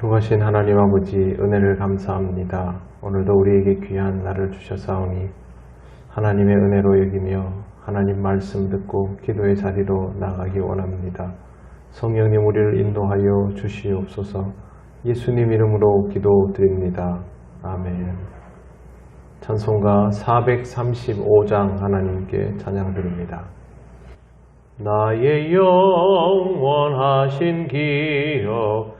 거룩하신 하나님 아버지 은혜를 감사합니다. 오늘도 우리에게 귀한 날을 주셨사오니 하나님의 은혜로 여기며 하나님 말씀 듣고 기도의 자리로 나가기 원합니다. 성령님 우리를 인도하여 주시옵소서 예수님 이름으로 기도드립니다. 아멘 찬송가 435장 하나님께 찬양드립니다. 나의 영원하신 기억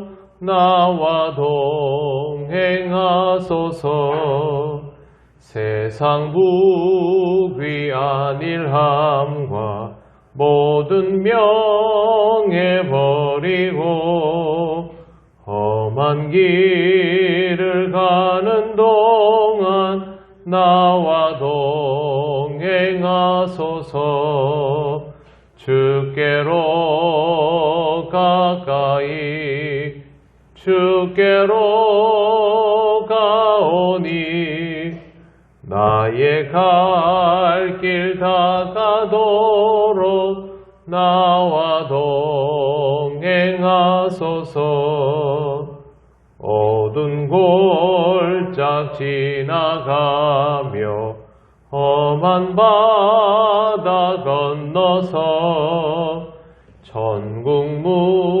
나와 동행하소서. 세상 부귀한 일함과 모든 명예 버리고 험한 길을 가는 동안 나와 동행하소서. 주께로 가까이 주께로 가오니 나의 갈 길 다 가도록 나와 동행하소서. 어두운 골짝 지나가며 험한 바다 건너서 문에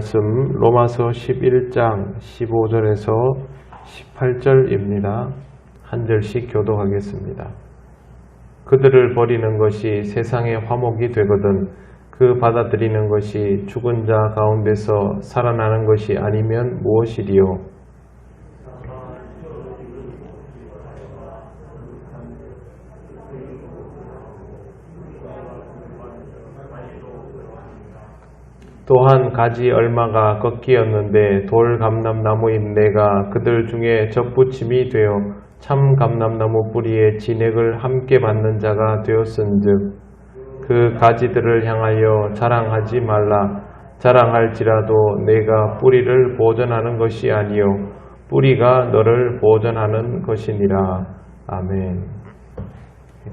말씀 로마서 11장 15절에서 18절입니다. 한 절씩 교도하겠습니다. 그들을 버리는 것이 세상의 화목이 되거든 그 받아들이는 것이 죽은 자 가운데서 살아나는 것이 아니면 무엇이리요? 또한 가지 얼마가 꺾이었는데 돌 감람나무인 내가 그들 중에 접붙임이 되어 참 감람나무 뿌리에 진액을 함께 받는 자가 되었은즉 그 가지들을 향하여 자랑하지 말라. 자랑할지라도 내가 뿌리를 보존하는 것이 아니요 뿌리가 너를 보존하는 것이니라. 아멘.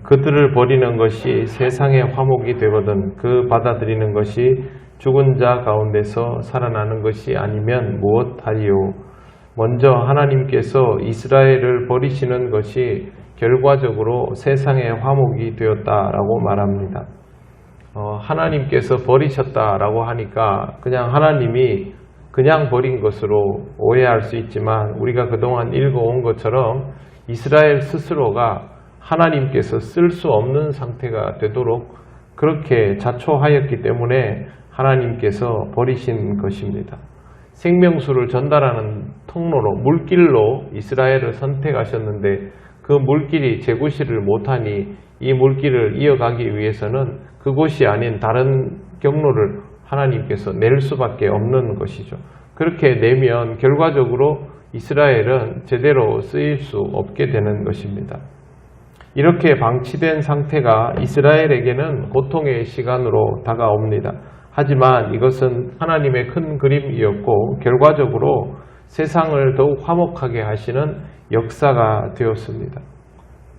그들을 버리는 것이 세상의 화목이 되거든 그 받아들이는 것이 죽은 자 가운데서 살아나는 것이 아니면 무엇하리요 먼저 하나님께서 이스라엘을 버리시는 것이 결과적으로 세상의 화목이 되었다라고 말합니다. 어, 하나님께서 버리셨다라고 하니까 그냥 하나님이 그냥 버린 것으로 오해할 수 있지만 우리가 그동안 읽어온 것처럼 이스라엘 스스로가 하나님께서 쓸 수 없는 상태가 되도록 그렇게 자초하였기 때문에 하나님께서 버리신 것입니다. 생명수를 전달하는 통로로 물길로 이스라엘을 선택하셨는데 그 물길이 제구시를 못하니 이 물길을 이어가기 위해서는 그곳이 아닌 다른 경로를 하나님께서 낼 수밖에 없는 것이죠. 그렇게 내면 결과적으로 이스라엘은 제대로 쓰일 수 없게 되는 것입니다. 이렇게 방치된 상태가 이스라엘에게는 고통의 시간으로 다가옵니다. 하지만 이것은 하나님의 큰 그림이었고 결과적으로 세상을 더욱 화목하게 하시는 역사가 되었습니다.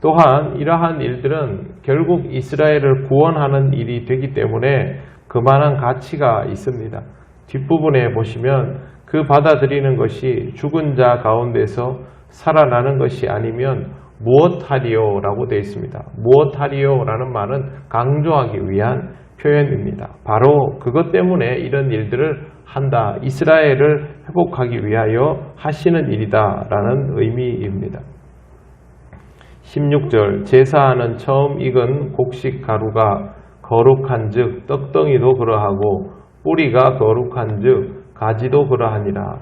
또한 이러한 일들은 결국 이스라엘을 구원하는 일이 되기 때문에 그만한 가치가 있습니다. 뒷부분에 보시면 그 받아들이는 것이 죽은 자 가운데서 살아나는 것이 아니면 무엇하리요? 라고 되어 있습니다. 무엇하리요? 라는 말은 강조하기 위한 표현입니다. 바로 그것 때문에 이런 일들을 한다. 이스라엘을 회복하기 위하여 하시는 일이다 라는 의미입니다. 16절 제사하는 처음 익은 곡식 가루가 거룩한 즉 떡덩이도 그러하고 뿌리가 거룩한 즉 가지도 그러하니라.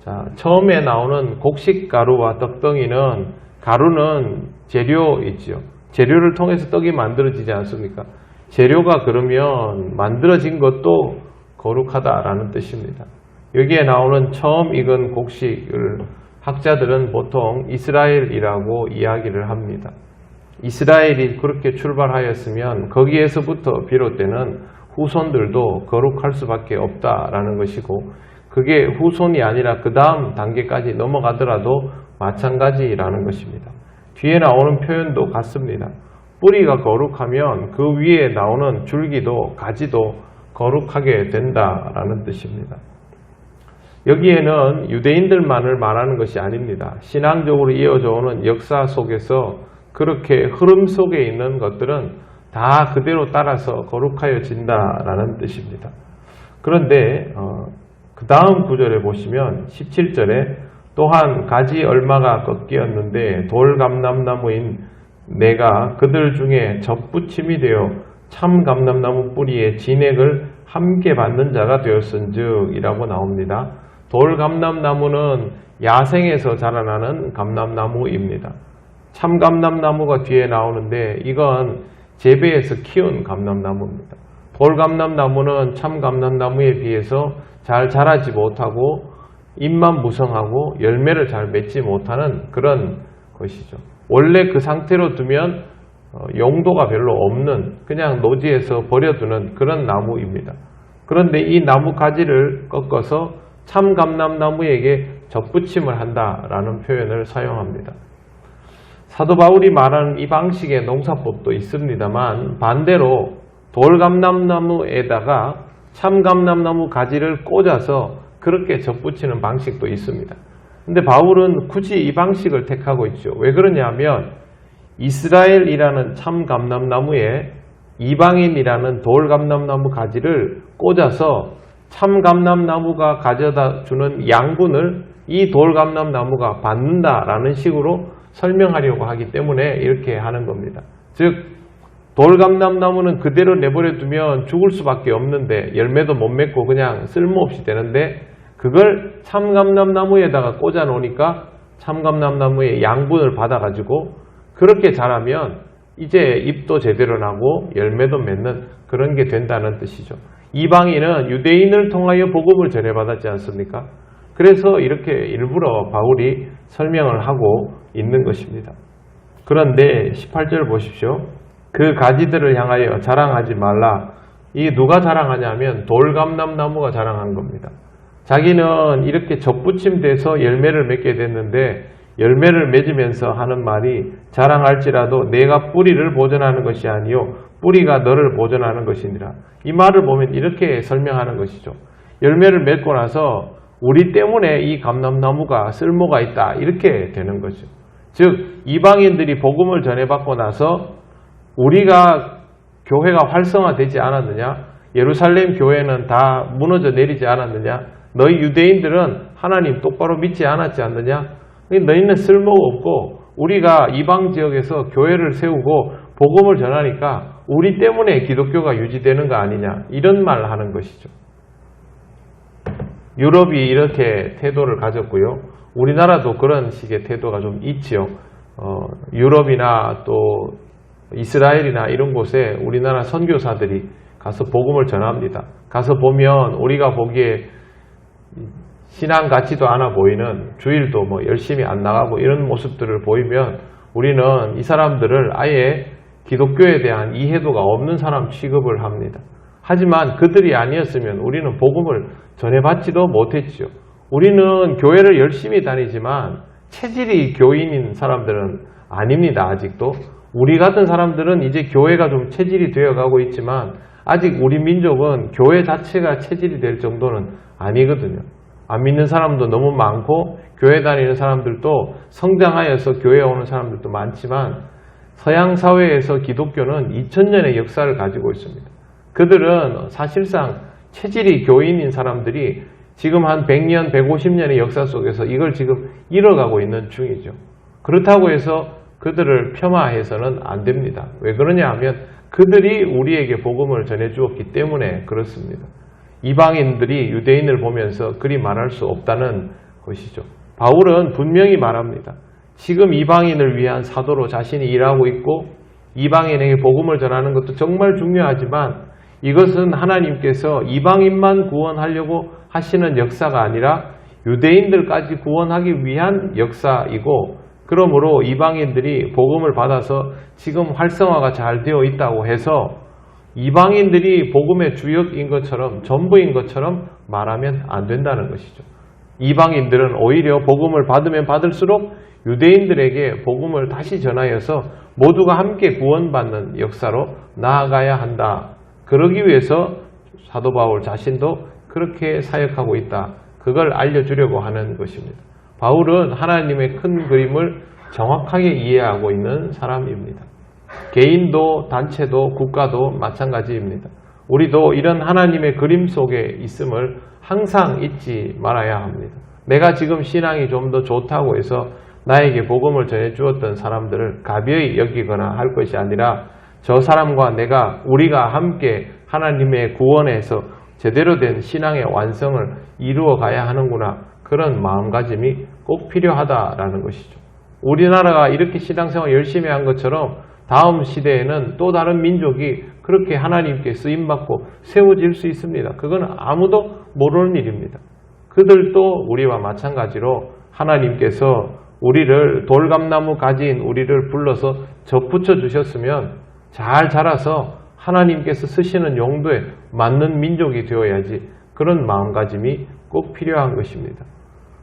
자, 처음에 나오는 곡식 가루와 떡덩이는 가루는 재료이지요. 재료를 통해서 떡이 만들어지지 않습니까? 재료가 그러면 만들어진 것도 거룩하다라는 뜻입니다. 여기에 나오는 처음 익은 곡식을 학자들은 보통 이스라엘이라고 이야기를 합니다. 이스라엘이 그렇게 출발하였으면 거기에서부터 비롯되는 후손들도 거룩할 수밖에 없다라는 것이고 그게 후손이 아니라 그 다음 단계까지 넘어가더라도 마찬가지라는 것입니다. 뒤에 나오는 표현도 같습니다. 뿌리가 거룩하면 그 위에 나오는 줄기도 가지도 거룩하게 된다라는 뜻입니다. 여기에는 유대인들만을 말하는 것이 아닙니다. 신앙적으로 이어져 오는 역사 속에서 그렇게 흐름 속에 있는 것들은 다 그대로 따라서 거룩하여진다라는 뜻입니다. 그런데 어, 그 다음 구절에 보시면 17절에 또한 가지 얼마가 꺾이었는데 돌감람나무인 내가 그들 중에 접붙임이 되어 참 감람나무 뿌리에 진액을 함께 받는 자가 되었은즉 이라고 나옵니다. 돌 감람나무는 야생에서 자라나는 감람나무입니다. 참 감람나무가 뒤에 나오는데 이건 재배해서 키운 감람나무입니다. 돌 감람나무는 참 감람나무에 비해서 잘 자라지 못하고 잎만 무성하고 열매를 잘 맺지 못하는 그런 것이죠. 원래 그 상태로 두면 어, 용도가 별로 없는 그냥 노지에서 버려두는 그런 나무입니다. 그런데 이 나무 가지를 꺾어서 참 감람나무에게 접붙임을 한다라는 표현을 사용합니다. 사도 바울이 말하는 이 방식의 농사법도 있습니다만 반대로 돌감람나무에다가 참감람나무 가지를 꽂아서 그렇게 접붙이는 방식도 있습니다. 근데 바울은 굳이 이 방식을 택하고 있죠. 왜 그러냐면 이스라엘이라는 참 감람나무에 이방인이라는 돌 감람나무 가지를 꽂아서 참 감람나무가 가져다 주는 양분을 이 돌 감람나무가 받는다라는 식으로 설명하려고 하기 때문에 이렇게 하는 겁니다. 즉 돌 감람나무는 그대로 내버려 두면 죽을 수밖에 없는데 열매도 못 맺고 그냥 쓸모없이 되는데 그걸 참감람나무에다가 꽂아 놓으니까 참감람나무의 양분을 받아 가지고 그렇게 자라면 이제 잎도 제대로 나고 열매도 맺는 그런 게 된다는 뜻이죠. 이방인은 유대인을 통하여 복음을 전해받았지 않습니까? 그래서 이렇게 일부러 바울이 설명을 하고 있는 것입니다. 그런데 18절 보십시오. 그 가지들을 향하여 자랑하지 말라. 이 누가 자랑하냐면 돌감람나무가 자랑한 겁니다. 자기는 이렇게 접붙임돼서 열매를 맺게 됐는데 열매를 맺으면서 하는 말이 자랑할지라도 내가 뿌리를 보존하는 것이 아니요 뿌리가 너를 보존하는 것이니라. 이 말을 보면 이렇게 설명하는 것이죠. 열매를 맺고 나서 우리 때문에 이 감람나무가 쓸모가 있다 이렇게 되는 거죠. 즉 이방인들이 복음을 전해받고 나서 우리가 교회가 활성화되지 않았느냐? 예루살렘 교회는 다 무너져 내리지 않았느냐? 너희 유대인들은 하나님 똑바로 믿지 않았지 않느냐? 너희는 쓸모가 없고 우리가 이방 지역에서 교회를 세우고 복음을 전하니까 우리 때문에 기독교가 유지되는 거 아니냐? 이런 말을 하는 것이죠. 유럽이 이렇게 태도를 가졌고요. 우리나라도 그런 식의 태도가 좀 있지요. 어, 유럽이나 또 이스라엘이나 이런 곳에 우리나라 선교사들이 가서 복음을 전합니다. 가서 보면 우리가 보기에 신앙 같지도 않아 보이는 주일도 뭐 열심히 안 나가고 이런 모습들을 보이면 우리는 이 사람들을 아예 기독교에 대한 이해도가 없는 사람 취급을 합니다. 하지만 그들이 아니었으면 우리는 복음을 전해받지도 못했지요. 우리는 교회를 열심히 다니지만 체질이 교인인 사람들은 아닙니다. 아직도. 우리 같은 사람들은 이제 교회가 좀 체질이 되어가고 있지만 아직 우리 민족은 교회 자체가 체질이 될 정도는 아니거든요. 안 믿는 사람도 너무 많고 교회 다니는 사람들도 성장하여서 교회에 오는 사람들도 많지만 서양 사회에서 기독교는 2000년의 역사를 가지고 있습니다. 그들은 사실상 체질이 교인인 사람들이 지금 한 100년, 150년의 역사 속에서 이걸 지금 잃어가고 있는 중이죠. 그렇다고 해서 그들을 폄하해서는 안 됩니다. 왜 그러냐 하면 그들이 우리에게 복음을 전해 주었기 때문에 그렇습니다. 이방인들이 유대인을 보면서 그리 말할 수 없다는 것이죠. 바울은 분명히 말합니다. 지금 이방인을 위한 사도로 자신이 일하고 있고 이방인에게 복음을 전하는 것도 정말 중요하지만 이것은 하나님께서 이방인만 구원하려고 하시는 역사가 아니라 유대인들까지 구원하기 위한 역사이고 그러므로 이방인들이 복음을 받아서 지금 활성화가 잘 되어 있다고 해서 이방인들이 복음의 주역인 것처럼 전부인 것처럼 말하면 안 된다는 것이죠. 이방인들은 오히려 복음을 받으면 받을수록 유대인들에게 복음을 다시 전하여서 모두가 함께 구원받는 역사로 나아가야 한다. 그러기 위해서 사도 바울 자신도 그렇게 사역하고 있다. 그걸 알려주려고 하는 것입니다. 바울은 하나님의 큰 그림을 정확하게 이해하고 있는 사람입니다. 개인도 단체도 국가도 마찬가지입니다. 우리도 이런 하나님의 그림 속에 있음을 항상 잊지 말아야 합니다. 내가 지금 신앙이 좀 더 좋다고 해서 나에게 복음을 전해 주었던 사람들을 가벼이 여기거나 할 것이 아니라 저 사람과 내가 우리가 함께 하나님의 구원에서 제대로 된 신앙의 완성을 이루어 가야 하는구나 그런 마음가짐이 꼭 필요하다라는 것이죠. 우리나라가 이렇게 신앙생활 열심히 한 것처럼 다음 시대에는 또 다른 민족이 그렇게 하나님께 쓰임받고 세워질 수 있습니다. 그건 아무도 모르는 일입니다. 그들도 우리와 마찬가지로 하나님께서 우리를 돌감나무 가지인 우리를 불러서 접붙여 주셨으면 잘 자라서 하나님께서 쓰시는 용도에 맞는 민족이 되어야지 그런 마음가짐이 꼭 필요한 것입니다.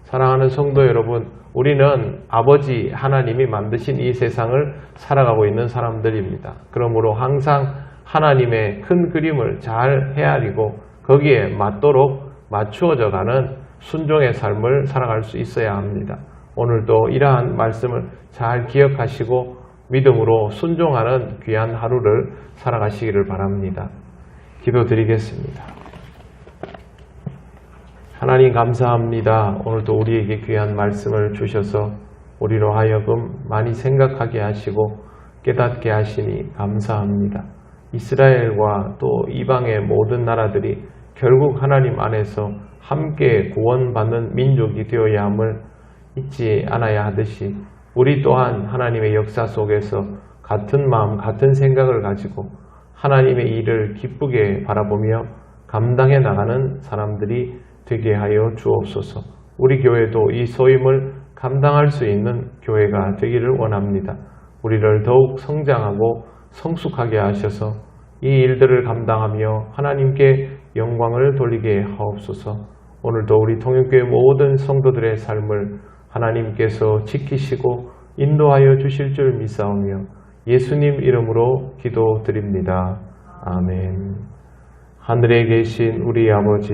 사랑하는 성도 여러분, 우리는 아버지 하나님이 만드신 이 세상을 살아가고 있는 사람들입니다. 그러므로 항상 하나님의 큰 그림을 잘 헤아리고 거기에 맞도록 맞추어져 가는 순종의 삶을 살아갈 수 있어야 합니다. 오늘도 이러한 말씀을 잘 기억하시고 믿음으로 순종하는 귀한 하루를 살아가시기를 바랍니다. 기도드리겠습니다. 하나님 감사합니다. 오늘도 우리에게 귀한 말씀을 주셔서 우리로 하여금 많이 생각하게 하시고 깨닫게 하시니 감사합니다. 이스라엘과 또 이방의 모든 나라들이 결국 하나님 안에서 함께 구원받는 민족이 되어야 함을 잊지 않아야 하듯이 우리 또한 하나님의 역사 속에서 같은 마음, 같은 생각을 가지고 하나님의 일을 기쁘게 바라보며 감당해 나가는 사람들이 되게 하여 주옵소서. 우리 교회도 이 소임을 감당할 수 있는 교회가 되기를 원합니다. 우리를 더욱 성장하고 성숙하게 하셔서 이 일들을 감당하며 하나님께 영광을 돌리게 하옵소서. 오늘도 우리 통역교회 모든 성도들의 삶을 하나님께서 지키시고 인도하여 주실 줄 믿사오며 예수님 이름으로 기도드립니다. 아멘. 하늘에 계신 우리 아버지,